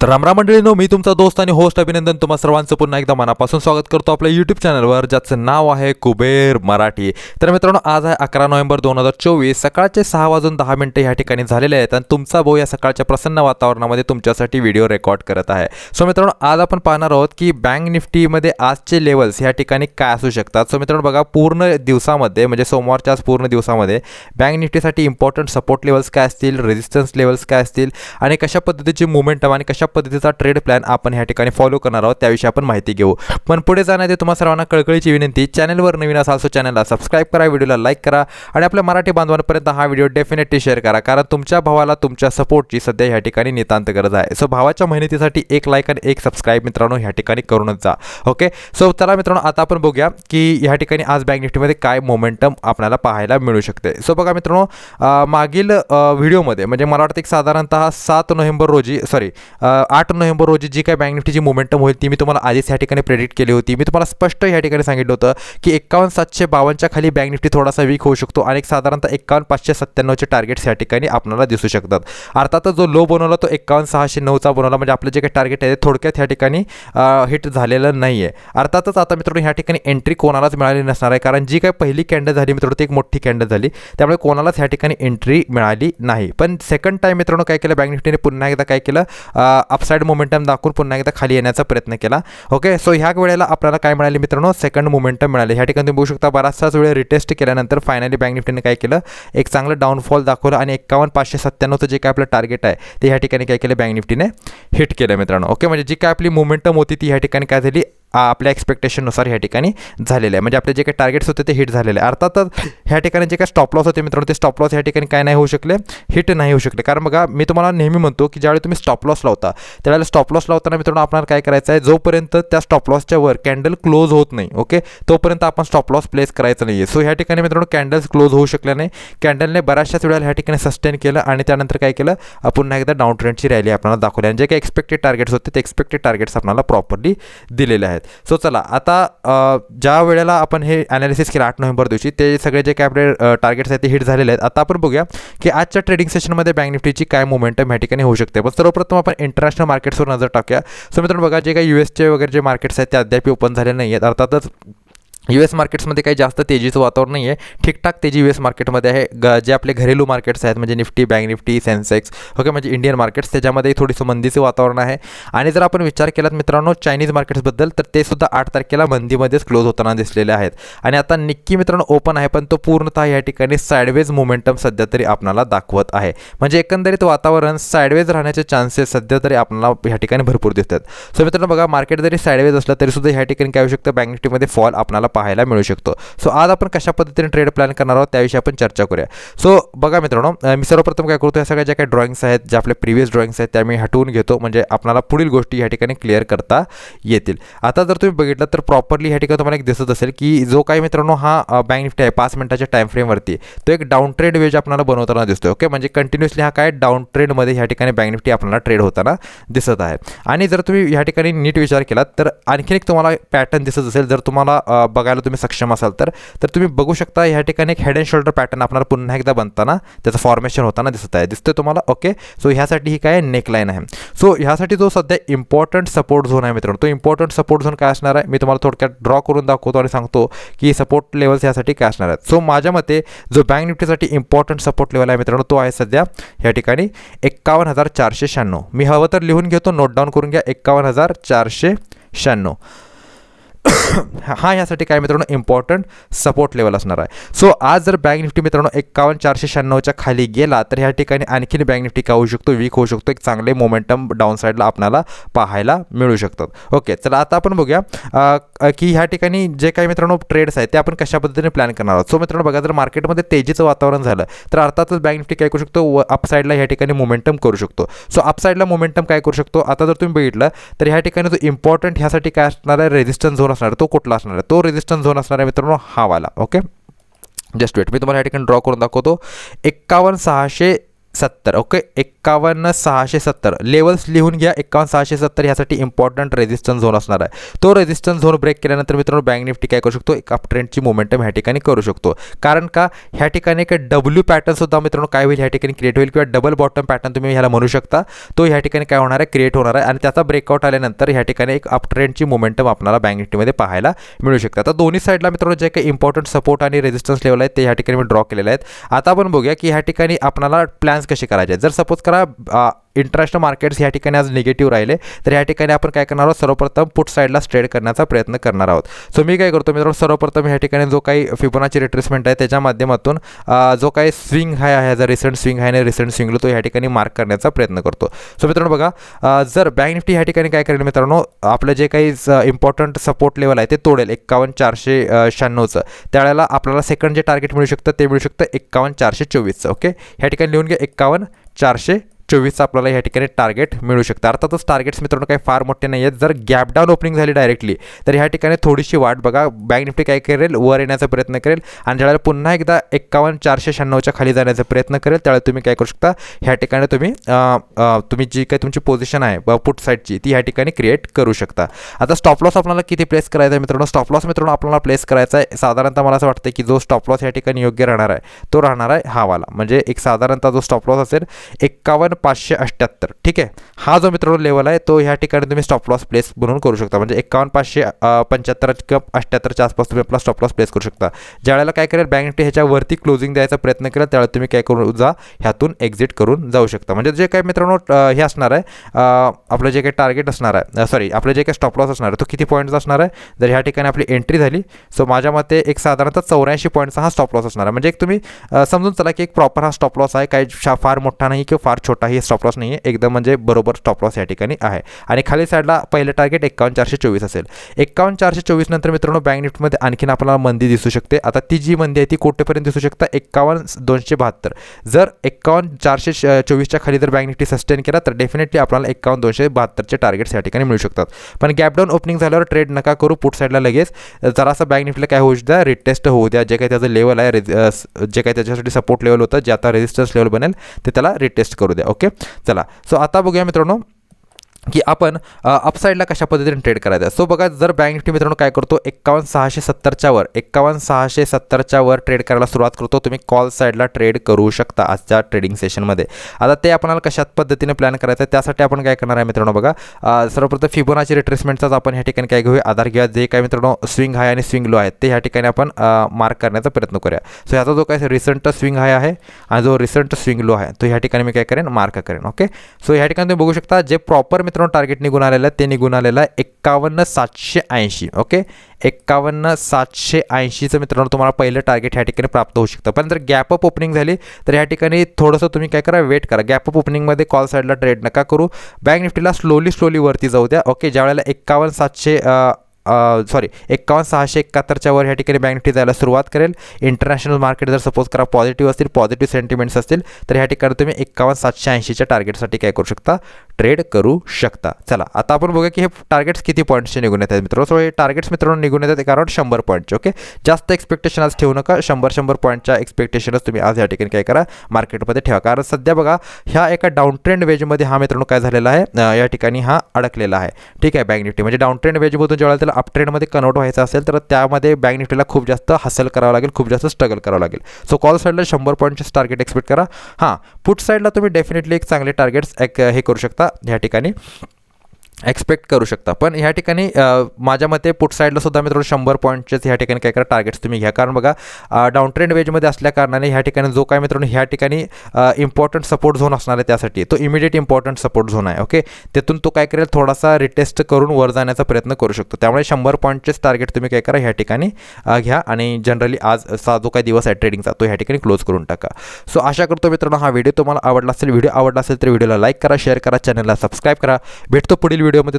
तर रामराम मंडळीनो मी तुमचा दोस्त आणि होस्ट अभिनंदन तुम्हा सर्वांचं पुन्हा एकदा मनापासून स्वागत करतो आपल्या यूट्यूब चॅनलवर ज्याचं नाव आहे कुबेर मराठी. तर मित्रांनो आज आहे अकरा नोव्हेंबर दोन हजार चोवीस सकाळचे सहा वाजून दहा मिनटं ह्या ठिकाणी झालेले आहेत आणि तुमचा भाऊ या सकाळच्या प्रसन्न वातावरणामध्ये तुमच्यासाठी व्हिडिओ रेकॉर्ड करत आहे. सो मित्रांनो आज आपण पाहणार आहोत की बँक निफ्टीमध्ये आजचे लेवल्स ह्या ठिकाणी काय असू शकतात? सो मित्रांनो बघा पूर्ण दिवसामध्ये म्हणजे सोमवारच्या आज पूर्ण दिवसामध्ये बँक निफ्टीसाठी इम्पॉर्टंट सपोर्ट लेवल्स काय असतील? रेजिस्टन्स लेवल्स काय असतील? आणि कशा पद्धतीची मुवमेंटम आणि कशा पद्धतीचा ट्रेड प्लॅन आपण ह्या ठिकाणी फॉलो करणार आहोत त्याविषयी आपण माहिती घेऊ. पण पुढे जाण्याआधी तुम्हाला सर्वांना कळकळीची विनंती चॅनलवर नवीन असाल सो चॅनलला सबस्क्राईब करा व्हिडिओला लाईक करा आणि आपल्या मराठी बांधवांपर्यंत हा व्हिडिओ डेफिनेटली शेअर करा कारण तुमच्या भावाला तुमच्या सपोर्टची सध्या ह्या ठिकाणी नितांत गरज आहे. सो भावाच्या मेहनतीसाठी एक लाईक आणि एक सबस्क्राईब मित्रांनो ह्या ठिकाणी करूनच जा. ओके सो चला मित्रांनो आता आपण बघूया की ह्या ठिकाणी आज बँक निफ्टीमध्ये काय मोमेंटम आपल्याला पाहायला मिळू शकते. सो बघा मित्रांनो मागील व्हिडिओमध्ये म्हणजे मला वाटतं एक साधारणतः सात नोव्हेंबर रोजी सॉरी आठ नोव्हेंबर रोजी जी काय बँक निफ्टीची मोमेंटम होईल ती मी तुम्हाला आधीच ह्या ठिकाणी प्रेडिक्ट केली होती. मी तुम्हाला स्पष्ट ह्या ठिकाणी सांगितलं होतं की एक्कावन्न सातशे बावन्नच्या खाली बँक निफ्टी थोडासा वीक होऊ शकतो आणि एक साधारणतः एक्कावन्न पाचशे सत्त्याण्णवचे टार्गेट्स या ठिकाणी आपल्याला दिसू शकतात. अर्थातच जो लो बनवला तो एक्कावन्न सहाशे नऊचा बनवला म्हणजे आपलं जे काही टार्गेट आहे ते थोडक्यात ह्या ठिकाणी हिट झालेलं नाही आहे अर्थातच आता मित्रांनो ह्या ठिकाणी एंट्री कोणालाच मिळाली नसणार आहे कारण जी काही पहिली कॅन्डल झाली मित्रांनो ती एक मोठी कॅन्डल झाली. त्यामुळे कोणालाच ह्या ठिकाणी एंट्री मिळाली नाही. पण सेकंड टाईम मित्रांनो काय केलं? बँक निफ्टीने पुन्हा एकदा काय केलं? अपसाईड मोमेंटम दाखवून पुन्हा एकदा खाली येण्याचा प्रयत्न केला. ओके सो ह्या वेळेला आपल्याला काय मिळाले मित्रांनो? सेकंड मोमेंटम मिळाले. ह्या ठिकाणी तुम्ही बघू शकता बराचसाच वेळ रिटेस्ट केल्यानंतर फायनली बँक निफ्टीने काय केलं? एक चांगलं डाऊनफॉल दाखवलं आणि एकावन्न पाचशे सत्त्याण्णवचं जे काय आपलं टार्गेट आहे ते ह्या ठिकाणी काय केलं? बँक निफ्टीने हिट केलं मित्रांनो. ओके म्हणजे जी काय आपली मोमेंटम होती ती ह्या ठिकाणी काय झाली? आपल्या एक्सपेक्टेशननुसार ह्या ठिकाणी झालेलं आहे. म्हणजे आपले जे काही टार्गेट्स होते ते हिट झालेले आहे. अर्थातच ह्या ठिकाणी जे काही स्टॉप लॉस होते मित्रांनो ते स्टॉप लॉस ह्या ठिकाणी काय नाही होऊ शकले हिट नाही होऊ शकले. कारण बघा मी तुम्हाला नेहमी म्हणतो की ज्यावेळी तुम्ही स्टॉप लॉस लावता त्यावेळेला स्टॉप लॉस लावताना मित्रांनो आपल्याला काय करायचं आहे? जोपर्यंत त्या स्टॉप लॉसच्या वर कॅन्डल क्लोज होत नाही ओके तोपर्यंत आपण स्टॉप लॉस प्लेस करायचं नाही आहे सो ह्या ठिकाणी मित्रांनो कॅन्डल्स क्लोज होऊ शकल्या नाही. कॅन्डलने बऱ्याचशाच वेळेला ह्या ठिकाणी सस्टेन केलं आणि त्यानंतर काय केलं? आपण पुन्हा एकदा डाऊन ट्रेंडची रॅली आपल्याला दाखवली. आणि जे काही एक्सपेक्टेड टार्गेट्स होते ते एक्सपेक्टेड टार्गेट्स आपल्याला प्रॉपरली दिलेले आहेत. सो चला आता ज्या वेळेला आपण हे ॲनालिसिस केलं आठ नोव्हेंबर दिवशी ते सगळे जे काय आपले टार्गेट्स आहेत ते हिट झालेले आहेत. आता आपण बघूया की आजच्या ट्रेडिंग सेशनमध्ये बँक निफ्टीची काय मोमेंटम ह्या ठिकाणी होऊ शकते. पण सर्वप्रथम आपण इंटरनॅशनल मार्केट्सवर नजर टाकूया. सो मित्रांनो बघा जे काही यू एसचे वगैरे जे मार्केट्स आहेत ते अद्याप ओपन झाले नाही आहेत अर्थातच यू एस मार्केट्समध्ये काही जास्त तेजीचं वातावरण नाही आहे ठीकठाक तेजी यू एस मार्केटमध्ये आहे. ग जे आपले घरेलू मार्केट्स आहेत म्हणजे Nifty bank Nifty Sensex okay म्हणजे इंडियन मार्केट्स त्याच्यामध्ये थोडीसं मंदीचं वातावरण आहे. आणि जर आपण विचार केलात मित्रांनो चायनीज मार्केट्सबद्दल तर ते सुद्धा आठ तारखेला मंदीमध्येच क्लोज होताना दिसलेले आहेत. आणि आता निक्की मित्रांनो ओपन आहे पण तो पूर्णतः या ठिकाणी सायडवेज मोमेंटम सध्या तरी आपणाला दाखवत आहे. म्हणजे एकंदरीत वातावरण सायडवेज राहण्याचे चान्सेस सध्या तरी आपल्याला ह्या ठिकाणी भरपूर दिसतात. सो मित्रांनो बघा मार्केट जरी सायडवेज असलं तरी सुद्धा ह्या ठिकाणी काय होऊ शकतं? बँक निफ्टीमध्ये फॉल आपल्याला पाहायला मिळू शकतो. सो आज आपण कशा पद्धतीने ट्रेड प्लॅन करणार आहोत त्याविषयी आपण चर्चा करूया. सो बघा मित्रांनो मी सर्वप्रथम काय करतो या सगळ्या ज्या काही ड्रॉइंग्स आहेत ज्या आपल्या प्रिव्हियस ड्रॉइंग्स आहेत त्या मी हटवून घेतो. म्हणजे आपल्याला पुढील गोष्टी या ठिकाणी क्लिअर करता येतील. आता जर तुम्ही बघितलं तर प्रॉपरली ह्या ठिकाणी तुम्हाला एक दिसत असेल की जो काही मित्रांनो हा बँक निफ्टी आहे पाच मिनिटाच्या टाईम फ्रेमवरती तो एक डाऊन ट्रेड वेज आपल्याला बनवताना दिसतो ओके म्हणजे कंटिन्युअसली हा काय डाऊन ट्रेडमध्ये ह्या ठिकाणी बँक निफ्टी आपल्याला ट्रेड होताना दिसत आहे. आणि जर तुम्ही ह्या ठिकाणी नीट विचार केलात तर आणखीन एक तुम्हाला पॅटर्न दिसत असेल जर तुम्हाला बघा बघायला तुम्ही सक्षम असाल तर. तर तुम्ही बघू शकता ह्या ठिकाणी एक हेड अँड शोल्डर पॅटर्न आपल्याला पुन्हा एकदा बनताना त्याचं फॉर्मेशन होताना दिसत आहे. दिसतोय तुम्हाला? ओके सो ह्यासाठी ही काय नेकलाईन आहे. सो ह्यासाठी जो सध्या इम्पॉर्टंट सपोर्ट झोन आहे मित्रांनो तो इम्पॉर्टंट सपोर्ट झोन काय असणार आहे? मी तुम्हाला थोडक्यात ड्रॉ करून दाखवतो आणि सांगतो की सपोर्ट लेवल्स यासाठी काय असणार आहेत. सो माझ्या मते जो बँक निफ्टीसाठी इम्पॉर्टंट सपोर्ट लेवल आहे मित्रांनो तो आहे सध्या ह्या ठिकाणी एक्कावन्न हजार चारशे शहाण्णव. मी हवं तर लिहून घेतो नोट डाऊन करून घ्या एक्कावन्न हजार चारशे शहाण्णव. हा यासाठी काय मित्रांनो इम्पॉर्टंट सपोर्ट लेवल असणार आहे. सो आज जर बँक निफ्टी मित्रांनो एक्कावन्न चारशे शहाण्णवच्या खाली गेला तर ह्या ठिकाणी आणखीन बँक निफ्टी काय होऊ शकतो? वीक होऊ शकतो. एक चांगले मोमेंटम डाऊन साईडला आपल्याला पाहायला मिळू शकतात ओके चला आता आपण बघूया की ह्या ठिकाणी जे काही मित्रांनो ट्रेड्स आहेत ते आपण कशा पद्धतीने प्लॅन करणार आहोत? सो मित्रांनो बघा जर मार्केटमध्ये तेजीचं वातावरण झालं तर अर्थातच बँक निफ्टी काय करू शकतो? व अपसाईडला ह्या ठिकाणी मोमेंटम करू शकतो. सो अपसाईडला मोमेंटम काय करू शकतो? आता जर तुम्ही बघितलं तर ह्या ठिकाणी जो इम्पॉर्टंट ह्यासाठी काय असणार आहे? रेजिस्टन्स झोन असणार आहे तो कुठला असणार आहे? तो रेजिस्टन्स झोन असणार आहे मित्रांनो हा वाला ओके जस्ट वेट मी तुम्हाला या ठिकाणी ड्रॉ करून दाखवतो. एक्कावन्न सहाशे सत्तर ओके एक एक्कावन्न सहाशे सत्तर. लेवल्स लिहून घ्या एक्कावन्न सहाशे सत्तर ह्यासाठी इम्पॉर्टंट रेजिस्टन्स झोन असणार आहे. तो रेजिस्टन्स झोन ब्रेक केल्यानंतर मित्रांनो बँक निफ्टी काय करू शकतो? एक अपट्रेंडची मोमेंटम ह्या ठिकाणी करू शकतो. कारण का? ह्या ठिकाणी एक डब्ल्यू पॅटर्नसुद्धा मित्रांनो काय होईल? ह्या ठिकाणी क्रिएट होईल किंवा डबल बॉटम पॅटर्न तुम्ही ह्याला म्हणू शकता. तो ह्या ठिकाणी काय होणार आहे? क्रिएट होणार आहे. आणि त्याचा ब्रेकआउट आल्यानंतर ह्या ठिकाणी एक अपट्रेंडची मोमेंटम आपल्याला बँक निफ्टीमध्ये पाहायला मिळू शकतं. आता दोन्ही साईडला मित्रांनो जे काही इम्पॉर्टंट सपोर्ट आणि रेजिस्टन्स लेवल आहेत ते ह्या ठिकाणी मी ड्रॉ केलेले आहेत. आता आपण बघूया की ह्या ठिकाणी आपल्याला प्लॅन्स कसे करायचे जर सपोज करा इंटरनॅशनल मार्केट्स ह्या ठिकाणी आज निगेटिव्ह राहिले. तर ह्या ठिकाणी आपण काय करणार आहोत? सर्वप्रथम पुट साईडला ट्रेड करण्याचा प्रयत्न करणार आहोत. सो मी काय करतो मित्रांनो सर्वप्रथम ह्या ठिकाणी जो काही फिबोनाची रिट्रेसमेंट आहे त्याच्या माध्यमातून जो काही स्विंग हाय आहे जर रिसेंट स्विंग आहे आणि रिसेंट स्विंगला तो ह्या ठिकाणी मार्क करण्याचा प्रयत्न करतो. सो मित्रांनो बघा जर बँक निफ्टी ह्या ठिकाणी काय करेल मित्रांनो आपलं जे काही इम्पॉर्टंट सपोर्ट लेवल आहे ते तोडेल. एक्कावन्न चारशे शहाण्णवचं. त्यावेळेला आपल्याला सेकंड जे टार्गेट मिळू शकतं ते मिळू शकतं एक्कावन्न चारशे चोवीसचं. ओके ह्या ठिकाणी लिहून घ्या एक्कावन्न चारशे चोवीसचं आपल्याला ह्या ठिकाणी टार्गेट मिळू शकतं. अर्थातच टार्गेट्स मित्रांनो काही फार मोठे नाही आहेत. जर गॅप डाऊन ओपनिंग झाली डायरेक्टली तर ह्या ठिकाणी थोडीशी वाट बघा. बँक निफ्टी काय करेल? वर येण्याचा प्रयत्न करेल. आणि ज्यावेळेला पुन्हा एकदा एक्कावन्न चारशे शहाण्णवच्या खाली जाण्याचा प्रयत्न करेल त्यावेळेला तुम्ही काय करू शकता? ह्या ठिकाणी तुम्ही तुम्ही जी काही तुमची पोझिशन आहे पुट साईडची ती ह्या ठिकाणी क्रिएट करू शकता. आता स्टॉप लॉस आपल्याला किती प्लेस करायचा आहे मित्रांनो? स्टॉप लॉस मित्रांनो आपल्याला प्लेस करायचा आहे. साधारणतः मला असं वाटतं की जो स्टॉप लॉस या ठिकाणी योग्य राहणार आहे तो राहणार आहे हा वाला. म्हणजे एक साधारणतः जो स्टॉप लॉस असेल एक्कावन्न पाचशे अठ्ठ्याहत्तर ठीक आहे? हा जो मित्रांनो लेवल आहे तो ह्या ठिकाणी तुम्ही स्टॉप लॉस प्लेस म्हणून करू शकता. म्हणजे एकावन्न पाचशे पंच्याहत्तर किंवा अठ्ठ्याहत्तरच्या आसपास तुम्ही आपला स्टॉप लॉस प्लेस करू शकता. ज्यावेळेला काय करेल बँक निफ्टी ह्याच्यावरती क्लोजिंग द्यायचा प्रयत्न केला त्यावेळेला तुम्ही काय करून जा ह्यातून एक्झिट करून जाऊ शकता. म्हणजे जे काही मित्रांनो हे असणार आहे आपलं जे काही टार्गेट असणार आहे सॉरी आपलं जे काही स्टॉप लॉस असणार आहे तो किती पॉईंटचा असणार आहे? जर ह्या ठिकाणी आपली एंट्री झाली सो माझ्या मते एक साधारणतः चौऱ्याऐंशी पॉईंटचा हा स्टॉप लॉस असणार आहे. म्हणजे एक तुम्ही समजून चला की एक प्रॉपर हा स्टॉप लॉस आहे काही शा फार मोठा नाही किंवा फार छोटा काही स्टॉप लॉस नाही आहे एकदम म्हणजे बरोबर स्टॉप लॉस या ठिकाणी आहे. आणि खाली साईडला पहिलं टार्गेट एक्कावन्न चारशे चोवीस असेल. एक्कावन्न चारशे चोवीस नंतर मित्रांनो बँक निफ्टीमध्ये आणखीन आपल्याला मंदी दिसू शकते. आता ती जी मंदी आहे ती कोटेपर्यंत दिसू शकता. एक्कावन्न दोनशे बहात्तर. जर एक्कावन्न चारशे चोवीसच्या खाली जर बँक निफ्टी सस्टेन केला तर डेफिनेटली आपल्याला एक्कावन्न दोनशे बहात्तरचे टार्गेट्स या ठिकाणी मिळू शकतात. पण गॅपडाऊन ओपनिंग झाल्यावर ट्रेड नका करू. पुट साईडला लगेच. जरासा बँक निफ्टीला काय होऊ द्या रिटेस्ट होऊ द्या. जे काही त्याचं लेवल आहे जे काही त्याच्यासाठी सपोर्ट लेवल होतं जे आता रेजिस्टन्स लेवल बनेल ते त्याला रिटेस्ट करू द्या. Okay okay? चला. सो आता बघूया मित्रांनो की आपण अपसाईडला कशा पद्धतीने ट्रेड करायचं? सो बघा जर बँक निफ्टी मित्रांनो काय करतो एक्कावन्न सहाशे सत्तरच्या वर एक्कावन्न सहाशे सत्तरच्या वर ट्रेड करायला सुरुवात करतो तुम्ही कॉल साईडला ट्रेड करू शकता आजच्या ट्रेडिंग सेशनमध्ये आता ते आपल्याला कशा पद्धतीने प्लॅन करायचं आहे त्यासाठी आपण काय करणार आहे मित्रांनो बघा सर्वप्रथम फिबोनाची रिट्रेसमेंटचाच आपण ह्या ठिकाणी काय घेऊया आधार घेऊया जे काय मित्रांनो स्विंग हाय आणि स्विंग लो आहेत ते ह्या ठिकाणी आपण मार्क करण्याचा प्रयत्न करूया. सो ह्याचा जो काय रिसंट स्विंग हाय आहे आणि जो रिसंट स्विंग लो आहे तो ह्या ठिकाणी मी काय करेन मार्क करेन ओके सो ह्या ठिकाणी तुम्ही बघू शकता जे प्रॉपर मित्र मित्रांनो टार्गेट निघून आलेलं आहे. ते निघून आलेलं आहे एक्कावन्न सातशे ऐंशी ओके एक्कावन्न सातशे ऐंशीचं मित्रांनो तुम्हाला पहिलं टार्गेट ह्या ठिकाणी प्राप्त होऊ शकतं. पण जर गॅप अप ओपनिंग झाली तर ह्या ठिकाणी थोडंसं तुम्ही काय करा वेट करा. गॅप अप ओपनिंगमध्ये कॉल साईडला ट्रेड नका करू. बँक निफ्टीला स्लोली स्लोली वरती जाऊ द्या ओके ज्यावेळेला एक्कावन्न सातशे सॉरी एक्कावन्न सहाशे एकाहत्तरच्या वर ह्या ठिकाणी बँक निफ्टी जायला सुरुवात करेल. इंटरनॅशनल मार्केट जर सपोज करा पॉझिटिव्ह असतील पॉझिटिव्ह सेंटिमेंट्स असतील तर ह्या ठिकाणी तुम्ही एक्कावन्न सातशे ऐंशीच्या टार्गेटसाठी काय करू शकता? ट्रेड करू शकता. चला आता आपण बघूया की हे टार्गेट्स किती पॉईंट्सचे निघून येतात मित्रांनो. सो हे टार्गेट्स मित्रांनो निघून येतात एक अराउंड शंभर पॉईंटचे ओके जास्त एक्सपेक्टेशन आज ठेवू नका. शंभर शंभर पॉईंटच्या एक्सपेक्टेशनच तुम्ही आज या ठिकाणी काय करा? मार्केटमध्ये ठेवा. कारण सध्या बघा ह्या एका डाऊन ट्रेंड वेजमध्ये हा मित्रांनो काय झालेला आहे? या ठिकाणी हा अडकलेला आहे. ठीक आहे बँक निफ्टी म्हणजे डाऊन ट्रेंड वेजमधून जेव्हा त्याला अपट्रेंडमध्ये कन्वर्ट व्हायचं असेल तर त्यामध्ये बँक निफ्टीला खूप जास्त हसल करावं लागेल खूप जास्त स्ट्रगल करावं लागेल. सो कॉल साईडला शंभर पॉईंटचे टार्गेट एक्सपेक्ट करा. हां पुट साईडला तुम्ही डेफिनेटली एक चांगले टार्गेट्स एक हे करू शकता. ह्या ठिकाणी. एक्सपेक्ट करू शकता. पण ह्या ठिकाणी माझ्या मते पुट साईडला सुद्धा मित्रांनो शंभर पॉईंटचेच ह्या ठिकाणी काय करा टार्गेट्स तुम्ही घ्या. कारण बघा डाऊन ट्रेंड वेजमध्ये असल्या कारणाने ह्या ठिकाणी जो काय मित्रांनो ह्या ठिकाणी इम्पॉर्टंट सपोर्ट झोन असणार आहे त्यासाठी. तो इमिडिएट इम्पॉर्टंट सपोर्ट झोन आहे ओके तिथून तो काय करेल थोडासा रिटेस्ट करून वर जाण्याचा प्रयत्न करू शकतो. त्यामुळे शंभर पॉईंटचेच टार्गेट तुम्ही काय करा ह्या ठिकाणी घ्या आणि जनरली आज सा जो काय दिवस आहे ट्रेडिंगचा तो ह्या ठिकाणी क्लोज करून टाका. सो आशा करतो मित्रांनो हा व्हिडिओ तुम्हाला आवडला असेल. व्हिडिओ आवडला असेल तर व्हिडिओला लाईक करा शेअर करा चॅनलला सबस्क्राईब करा. भेटतो पुढील व्हिडिओमध्ये